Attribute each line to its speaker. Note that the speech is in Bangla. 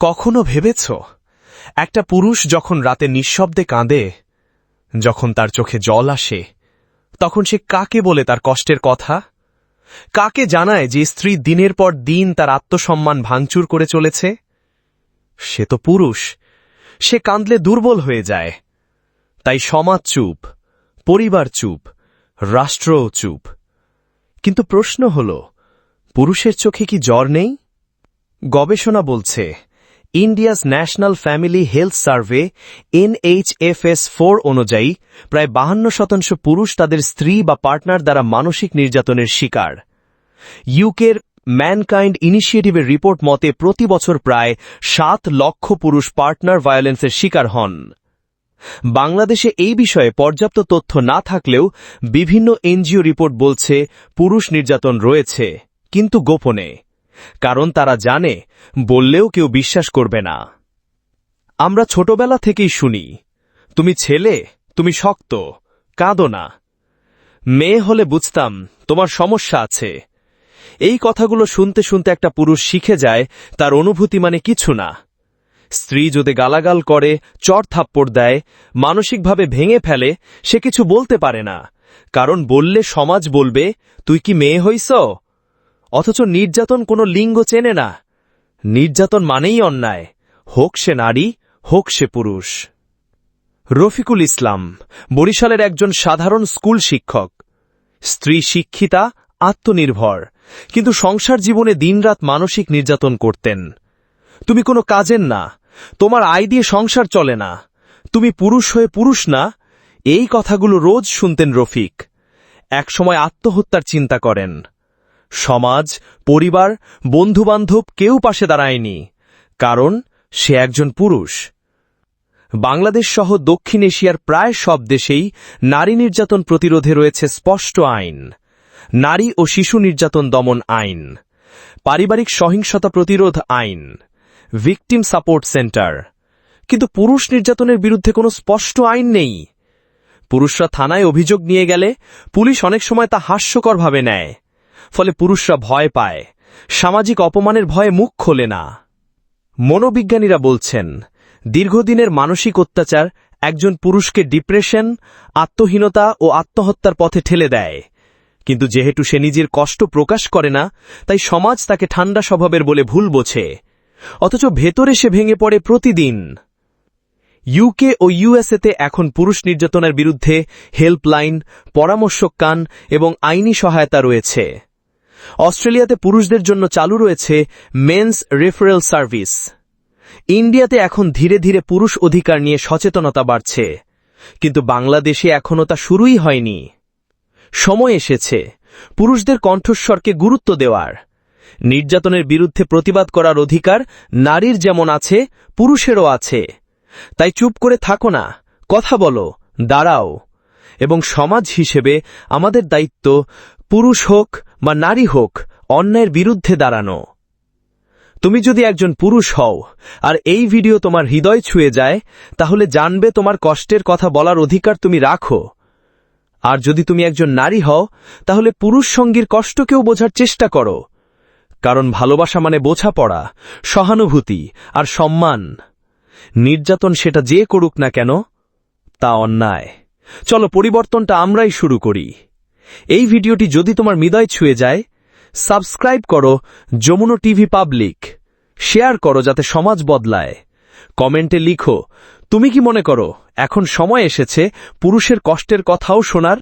Speaker 1: কখনো ভেবেছ? একটা পুরুষ যখন রাতে নিঃশব্দে কাঁদে, যখন তার চোখে জল আসে, তখন সে কাকে বলে তার কষ্টের কথা? কাকে জানায় যে স্ত্রী দিনের পর দিন তার আত্মসম্মান ভাঙচুর করে চলেছে? সে তো পুরুষ। সে কাঁদলে দুর্বল হয়ে যায়। তাই সমাজ চুপ, পরিবার চুপ, রাষ্ট্রও চুপ। কিন্তু প্রশ্ন হল, পুরুষের চোখে কি জ্বর নেই? গবেষণা বলছে India's national family health survey, NHFS four অনুযায়ী, প্রায় বাহান্ন শতাংশ পুরুষ তাদের স্ত্রী বা পার্টনার দ্বারা মানসিক নির্যাতনের শিকার। ইউকের ম্যানকাইন্ড ইনিশিয়েটিভের রিপোর্ট মতে প্রতি বছর প্রায় সাত লক্ষ পুরুষ পার্টনার ভায়োলেন্সের শিকার হন। বাংলাদেশে এই বিষয়ে পর্যাপ্ত তথ্য না থাকলেও বিভিন্ন এনজিও রিপোর্ট বলছে পুরুষ নির্যাতন রয়েছে, কিন্তু গোপনে। কারণ তারা জানে, বললেও কেউ বিশ্বাস করবে না। আমরা ছোটবেলা থেকেই শুনি, তুমি ছেলে, তুমি শক্ত, কাঁদো না। মেয়ে হলে বুঝতাম, তোমার সমস্যা আছে। এই কথাগুলো শুনতে শুনতে একটা পুরুষ শিখে যায়, তার অনুভূতি মানে কিছু না। স্ত্রী যদি গালাগাল করে, চর থাপ্পড় দেয়, মানসিকভাবে ভেঙে ফেলে, সে কিছু বলতে পারে না। কারণ বললে সমাজ বলবে, তুই কি মেয়ে হইস অথচ নির্যাতন কোনো লিঙ্গ চেনে না। নির্যাতন মানেই অন্যায়। হোক সে নারী, হোক সে পুরুষ। রফিকুল ইসলাম, বরিশালের একজন সাধারণ স্কুল শিক্ষক। স্ত্রী শিক্ষিতা, আত্মনির্ভর। কিন্তু সংসার জীবনে দিনরাত মানসিক নির্যাতন করতেন। তুমি কোনো কাজের না। তোমার আয় দিয়ে সংসার চলে না। তুমি পুরুষ হয়ে পুরুষ না। এই কথাগুলো রোজ শুনতেন রফিক। একসময় আত্মহত্যার চিন্তা করেন। সমাজ, পরিবার, বন্ধুবান্ধব কেউ পাশে দাঁড়ায়নি, কারণ সে একজন পুরুষ। বাংলাদেশ সহ দক্ষিণ এশিয়ার প্রায় সব দেশেই নারী নির্যাতন প্রতিরোধে রয়েছে স্পষ্ট আইন, নারী ও শিশু নির্যাতন দমন আইন, পারিবারিক সহিংসতা প্রতিরোধ আইন, ভিকটিম সাপোর্ট সেন্টার। কিন্তু পুরুষ নির্যাতনের বিরুদ্ধে কোনো স্পষ্ট আইন নেই। পুরুষরা থানায় অভিযোগ নিয়ে গেলে পুলিশ অনেক সময় তা হাস্যকরভাবে নেয়। ফলে পুরুষরা ভয় পায়। সামাজিক অপমানের ভয়ে মুখ খোলে না। মনোবিজ্ঞানীরা বলছেন, দীর্ঘদিনের মানসিক অত্যাচার একজন পুরুষকে ডিপ্রেশন, আত্মহীনতা ও আত্মহত্যার পথে ঠেলে দেয়। কিন্তু যেহেতু সে নিজের কষ্ট প্রকাশ করে না, তাই সমাজ তাকে ঠান্ডা স্বভাবের বলে ভুল বোঝে। অথচ ভেতরে সে ভেঙে পড়ে প্রতিদিন। ইউকে ও ইউএসএতে এখন পুরুষ নির্যাতনের বিরুদ্ধে হেল্পলাইন পরামর্শক কান এবং আইনি সহায়তা রয়েছে। অস্ট্রেলিয়াতে পুরুষদের জন্য চালু রয়েছে মেন্স রেফারেল সার্ভিস। ইন্ডিয়াতে এখন ধীরে ধীরে পুরুষ অধিকার নিয়ে সচেতনতা বাড়ছে। কিন্তু বাংলাদেশে এখনও তা শুরুই হয়নি। সময় এসেছে পুরুষদের কণ্ঠস্বরকে গুরুত্ব দেওয়ার। নির্যাতনের বিরুদ্ধে প্রতিবাদ করার অধিকার নারীর যেমন আছে, পুরুষেরও আছে। তাই চুপ করে থাকো না, কথা বলো, দাঁড়াও। এবং সমাজ হিসেবে আমাদের দায়িত্ব পুরুষ হোক বা নারী হোক অন্যায়ের বিরুদ্ধে দাঁড়ানো। তুমি যদি একজন পুরুষ হও, আর এই ভিডিও তোমার হৃদয় ছুঁয়ে যায়, তাহলে জানবে তোমার কষ্টের কথা বলার অধিকার তুমি রাখো। আর যদি তুমি একজন নারী হও, তাহলে পুরুষ সঙ্গীর কষ্টকেও বোঝার চেষ্টা করো। কারণ ভালোবাসা মানে বোঝাপড়া, সহানুভূতি আর সম্মান। নির্যাতন সেটা যে করুক না কেন, তা অন্যায়। চলো পরিবর্তনটা আমরাই শুরু করি। এই ভিডিওটি যদি তোমার হৃদয় ছুঁয়ে যায়, সাবস্ক্রাইব করো যমুনো টিভি পাবলিক। শেয়ার করো যাতে সমাজ বদলায়। কমেন্টে লিখো, তুমি কি মনে করো, এখন সময় এসেছে পুরুষের কষ্টের কথাও শোনার?